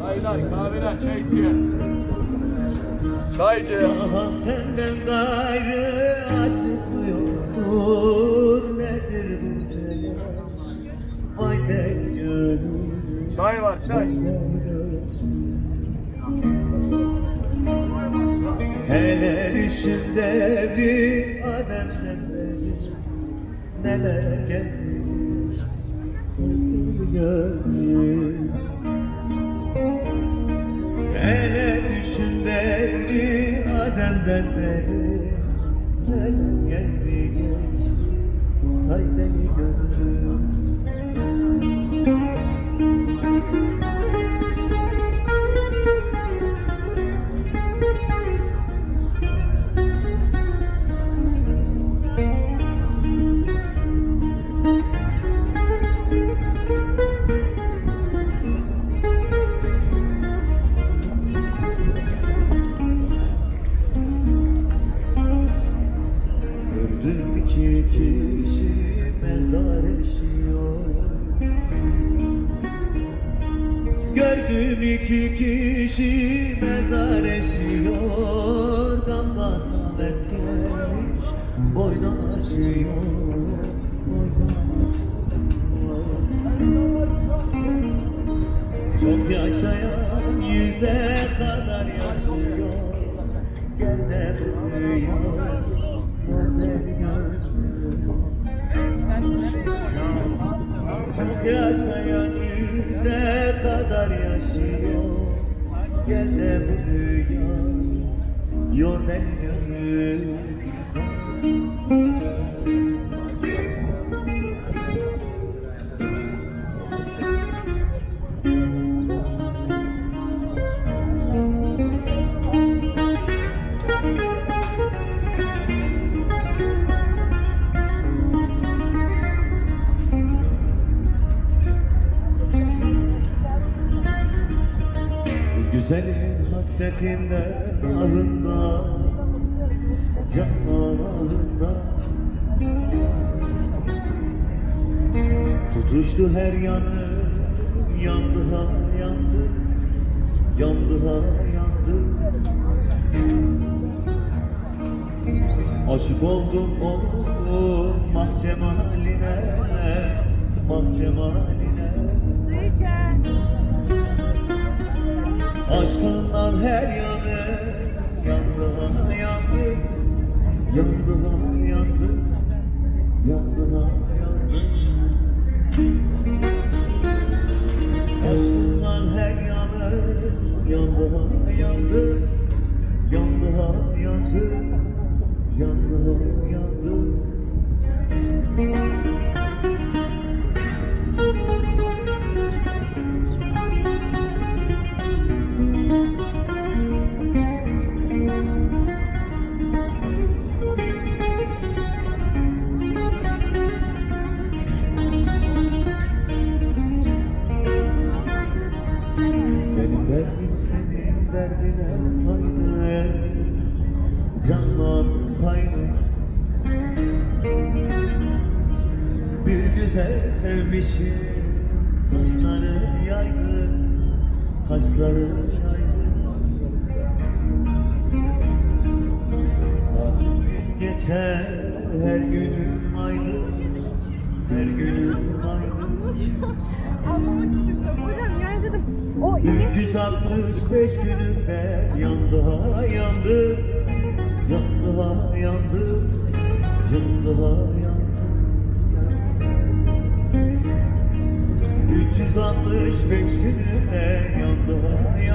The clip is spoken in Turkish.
Çaylar, kahveler, çay isteyen. Senden gayrı aşık yoktur Nedir bu telaş Çay var, çay. Hele düşümde bir ademden beri Neler gelmiş gönlüm Hele düşümde bir ademden beri Neler geldi geçti iki kişi mezar eşiyor Gördüm iki kişi mezar eşiyor Gamla samet gelmiş boydan aşıyor. Çok yaşayan yüze kadar yaşıyor kadar yaşıyor. Gel de bu dünya Yor beni gönül Güzelin hasretinden ağında Canlar ağında Tutuştu her yanı Yandı ha yandı Yandı ha yandı. Aşık oldum oldum mahcemaline Mahcemaline Su içen. Aşkından her yanı yandı ha yandı. Ha yandı. Ha yandı. Aşkından her yanı yandı ha yandı. Ha yandı. Ha yandı derdine aynı Canlar geçer her günüm aydın Her günüm aydın O İlyas 365 günümde yandı. Ha yandı. Yandı ha yandı. Yandı ha yandı 365 günümde yandı ha yandı